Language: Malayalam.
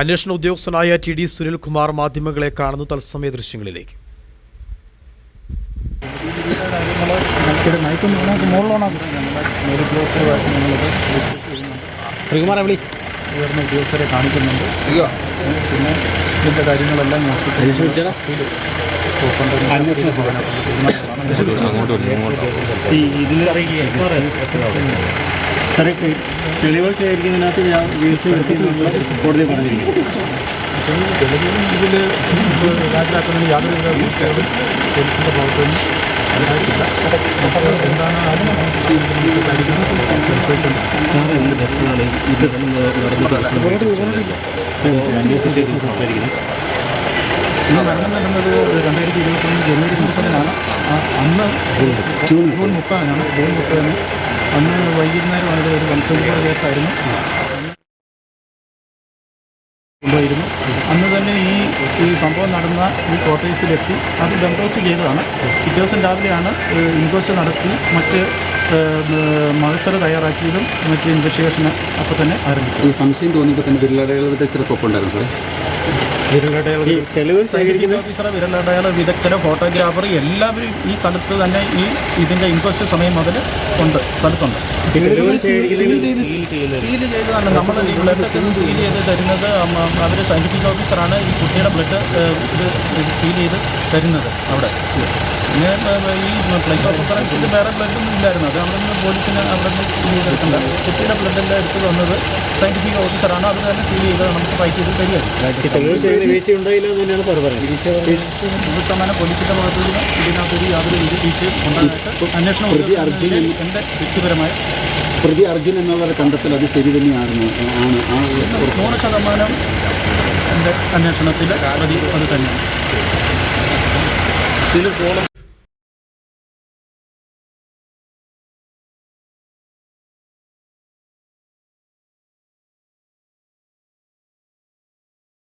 അന്വേഷണ ഉദ്യോഗസ്ഥനായ ടി ഡി സുനിൽകുമാർ മാധ്യമങ്ങളെ കാണുന്നു തത്സമയ ദൃശ്യങ്ങളിലേക്ക്. വിളി. ഉയർന്ന ഉദ്യോഗസ്ഥരെ കാണിക്കുന്നുണ്ട്. പിന്നെ ഇതിന്റെ കാര്യങ്ങളെല്ലാം ഞാൻ ഈ ഇതിൽ സാറേ തെളിവുകൾ ശേഖരിക്കുന്നതിനകത്ത് ഞാൻ വീഴ്ച വരുത്തിയെന്നുള്ള കോടതി പറഞ്ഞിരിക്കുന്നു. ഇതിൽ ഹാജരാക്കുന്നതിന് യാതൊരു പോലീസിന്റെ ഉണ്ടായിട്ടില്ല അപ്പോൾ എന്താണ് സംസാരിക്കുന്നത് ഈ മരണം നടന്നത് രണ്ടായിരത്തി ഇരുപത്തൊന്ന് ജനുവരി മുപ്പതിനാണ്. ആ അന്ന് ജൂൺ ജൂൺ മുപ്പതിനാണ്. ജൂൺ മുപ്പതിന് അന്ന് വൈകുന്നേരം അത് ഒരു കൺസ്യൂമർ കേസായിരുന്നു. കൊണ്ടുപോയിരുന്നു. അന്ന് തന്നെ ഈ ഈ സംഭവം നടന്ന ഈ കോട്ടേഴ്സിലെത്തി അത് ഡംഡോസ് ചെയ്തതാണ്. പിറ്റേ ദിവസം രാവിലെയാണ് ഇൻക്വസ്റ്റ് നടത്തി മറ്റ് മത്സരം തയ്യാറാക്കിയതും മറ്റ് ഇൻവെസ്റ്റിഗേഷൻ അപ്പോൾ തന്നെ ആരംഭിച്ചു ഈ സംശയം തോന്നിയപ്പോൾ തന്നെ വിരലടയാള ഇത്ര ഒപ്പം ഉണ്ടായിരുന്നു സാറേ ഈ തെളിവുകൾ സൈനിക ഓഫീസർ വിരലടയാള വിദഗ്ധർ ഫോട്ടോഗ്രാഫർ എല്ലാവരും ഈ സ്ഥലത്ത് തന്നെ ഈ ഇതിന്റെ ഇൻക്വസ്റ്റ് സമയം മുതൽ ഉണ്ട് സ്ഥലത്തുണ്ട്. സീൽ ചെയ്തതാണ്. നമ്മൾ ഈ ബ്ലഡ് സീൽ ചെയ്ത് തരുന്നത് അവർ സയന്റിഫിക് ഓഫീസറാണ് ഈ കുട്ടിയുടെ ബ്ലഡ് ഇത് സീൽ ചെയ്ത് തരുന്നത് അവിടെ. പിന്നെ ഈ പ്ലേസ് ഓഫ് റഫറൻസിൽ വേറെ ബ്ലഡൊന്നും ഇല്ലായിരുന്നു. അത് അവിടെ നിന്ന് പോലീസിന് അവിടെ നിന്ന് സീൽ ചെയ്തിട്ടുണ്ട്. കുട്ടിയുടെ ബ്ലഡെല്ലാം എടുത്ത് തന്നത് സയന്റിഫിക് ഓഫീസറാണ്. അത് തന്നെ സീൽ ചെയ്ത് നമുക്ക് ഫൈറ്റ് ചെയ്ത് തരികയാണ്. വീഴ്ച ഉണ്ടായില്ല എന്ന് തന്നെയാണ് സാർ പറയുന്നത്. നൂറ് ശതമാനം പോലീസിന്റെ ഭാഗത്തു നിന്ന് ഇതിനകത്തൊരു യാതൊരു രീതി വീഴ്ചയും ഉണ്ടായിട്ട് അന്വേഷണം ഉദ്യോഗസ്ഥരുടെ എന്റെ വ്യക്തിപരമായ പ്രതി അർജുൻ എന്നുള്ള കണ്ടെത്തൽ അത് ശരി തന്നെയായിരുന്നു. ആണ്. ആ നൂറ് ശതമാനം എന്റെ അന്വേഷണത്തിൽ പ്രതി അത് തന്നെയാണ്.